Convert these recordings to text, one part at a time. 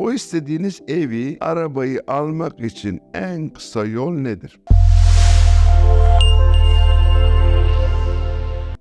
O istediğiniz evi, arabayı almak için en kısa yol nedir?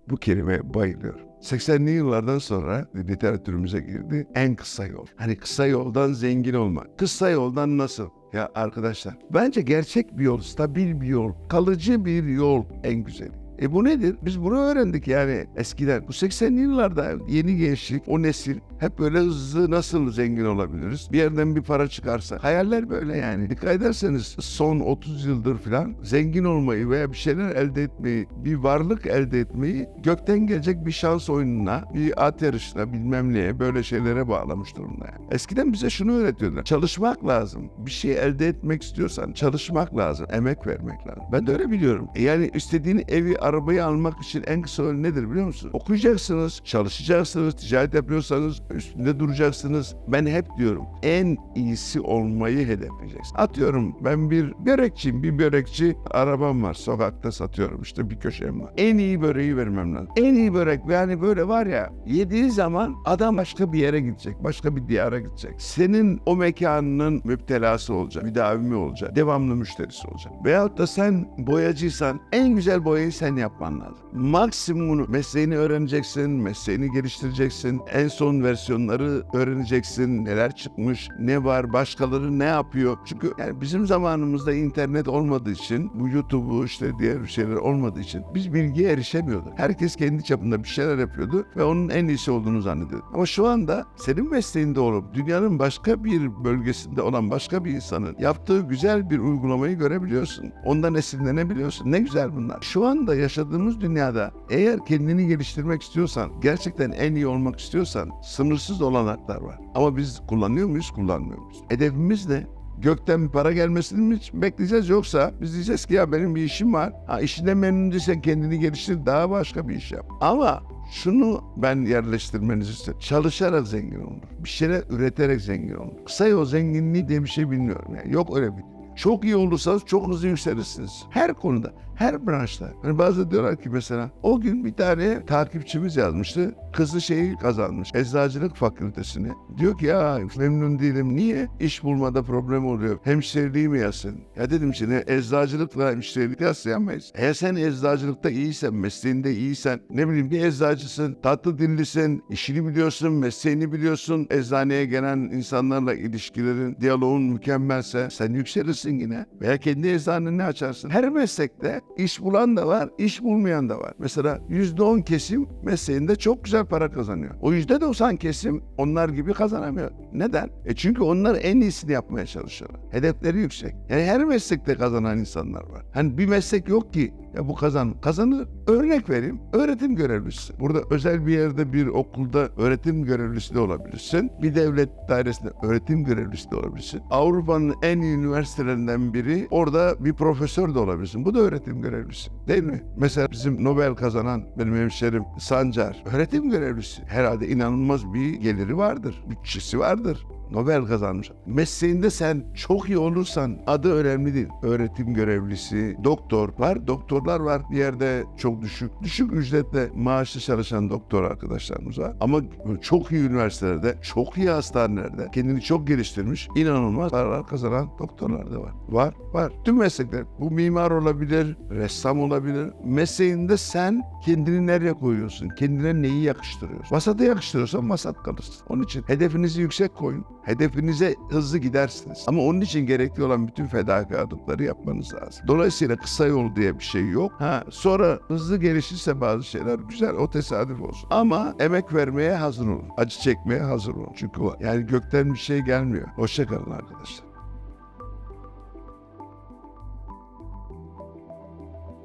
Bu kelimeye bayılıyorum. 80'li yıllardan sonra literatürümüze girdi. En kısa yol. Hani kısa yoldan zengin olmak. Kısa yoldan nasıl? Ya arkadaşlar bence gerçek bir yol, stabil bir yol, kalıcı bir yol en güzeli. E bu nedir? Biz bunu öğrendik yani eskiden. Bu 80'li yıllarda yeni gençlik, o nesil hep böyle hızlı nasıl zengin olabiliriz? Bir yerden bir para çıkarsa. Hayaller böyle yani. Dikkat ederseniz son 30 yıldır falan zengin olmayı veya bir şeyler elde etmeyi, bir varlık elde etmeyi gökten gelecek bir şans oyununa, bir at yarışına bilmem neye böyle şeylere bağlamış durumda yani. Eskiden bize şunu öğretiyorlar. Çalışmak lazım. Bir şey elde etmek istiyorsan çalışmak lazım. Emek vermek lazım. Ben de öyle biliyorum. E Yani istediğin evi, arabayı almak için en kısa yol nedir biliyor musun? Okuyacaksınız, çalışacaksınız, ticaret yapıyorsanız üstünde duracaksınız. Ben hep diyorum en iyisi olmayı hedefleyeceksin. Atıyorum ben bir börekçiyim, bir börekçi arabam var. Sokakta satıyorum işte bir köşem var. En iyi böreği vermem lazım. En iyi börek yani böyle var ya yediği zaman adam başka bir yere gidecek. Başka bir diyara gidecek. Senin o mekanının müptelası olacak. Müdavimi olacak. Devamlı müşterisi olacak. Veyahut da sen boyacıysan en güzel boyayı sen yapman lazım. Maksimumunu mesleğini öğreneceksin, mesleğini geliştireceksin. En son versiyonları öğreneceksin. Neler çıkmış, ne var, başkaları ne yapıyor. Çünkü yani bizim zamanımızda internet olmadığı için, bu YouTube'u işte diğer şeyler olmadığı için biz bilgiye erişemiyorduk. Herkes kendi çapında bir şeyler yapıyordu ve onun en iyisi olduğunu zannediyordu. Ama şu anda senin mesleğinde olup dünyanın başka bir bölgesinde olan başka bir insanın yaptığı güzel bir uygulamayı görebiliyorsun. Ondan esinlenebiliyorsun. Ne güzel bunlar. Şu anda yaşadığımız dünyada eğer kendini geliştirmek istiyorsan, gerçekten en iyi olmak istiyorsan sınırsız olanaklar var. Ama biz kullanıyor muyuz, kullanmıyor muyuz? Hedefimiz ne? Gökten bir para gelmesini mi bekleyeceğiz yoksa biz diyeceğiz ki ya benim bir işim var. Ha işinden memnun değilsen kendini geliştir daha başka bir iş yap. Ama şunu ben yerleştirmenizi isterim. Çalışarak zengin olunur. Bir şeyler üreterek zengin olunur. Kısa yol zenginliği diye bir şey bilmiyorum. Yani. Yok öyle bir çok iyi olursanız çok hızlı yükselirsiniz. Her konuda, her branşta. Hani bazı diyorlar ki mesela o gün bir tane takipçimiz yazmıştı. Kızı şeyi kazanmış. Eczacılık fakültesini. Diyor ki ya memnun değilim. Niye? İş bulmada problem oluyor. Hemşireliği mi yazsın? Ya dedim şimdi eczacılıkla hemşirelik yaslayamayız. Eğer sen eczacılıkta iyiysen, mesleğinde iyiysen, ne bileyim bir eczacısın, tatlı dillisin, işini biliyorsun, mesleğini biliyorsun, eczaneye gelen insanlarla ilişkilerin, diyaloğun mükemmelse sen yükselirsin yine. Veya kendi eczaneni açarsın. Her meslekte iş bulan da var, iş bulmayan da var. Mesela yüzde on kesim mesleğinde çok güzel para kazanıyor. O yüzde doksan kesim onlar gibi kazanamıyor. Neden? E çünkü onlar en iyisini yapmaya çalışıyorlar. Hedefleri yüksek. Yani her meslekte kazanan insanlar var. Hani bir meslek yok ki ya bu kazan kazanır. Örnek vereyim. Öğretim görevlisi. Burada özel bir yerde bir okulda öğretim görevlisi de olabilirsin. Bir devlet dairesinde öğretim görevlisi de olabilirsin. Avrupa'nın en iyi üniversitelerinden biri orada bir profesör de olabilirsin. Bu da öğretim görevlisi. Değil mi? Mesela bizim Nobel kazanan benim hemşerim Sancar öğretim görevlisi. Herhalde inanılmaz bir geliri vardır. Bütçesi vardır. Nobel kazanmış. Mesleğinde sen çok iyi olursan adı önemli değil. Öğretim görevlisi, doktor var. Doktorlar var. Bir yerde çok düşük, düşük ücretle maaşlı çalışan doktor arkadaşlarımız var. Ama çok iyi üniversitelerde, çok iyi hastanelerde kendini çok geliştirmiş, inanılmaz paralar kazanan doktorlar da var. Var, var. Tüm meslekler. Bu mimar olabilir, ressam olabilir. Mesleğinde sen kendini nereye koyuyorsun? Kendine neyi yakıştırıyorsun? Vasata yakıştırıyorsan vasat kalırsın. Onun için hedefinizi yüksek koyun. Hedefinize hızlı gidersiniz. Ama onun için gerekli olan bütün fedakarlıkları yapmanız lazım. Dolayısıyla kısa yol diye bir şey yok. Ha sonra hızlı gelişirse bazı şeyler güzel o tesadüf olsun. Ama emek vermeye hazır olun. Acı çekmeye hazır olun. Çünkü yani gökten bir şey gelmiyor. Hoşçakalın arkadaşlar.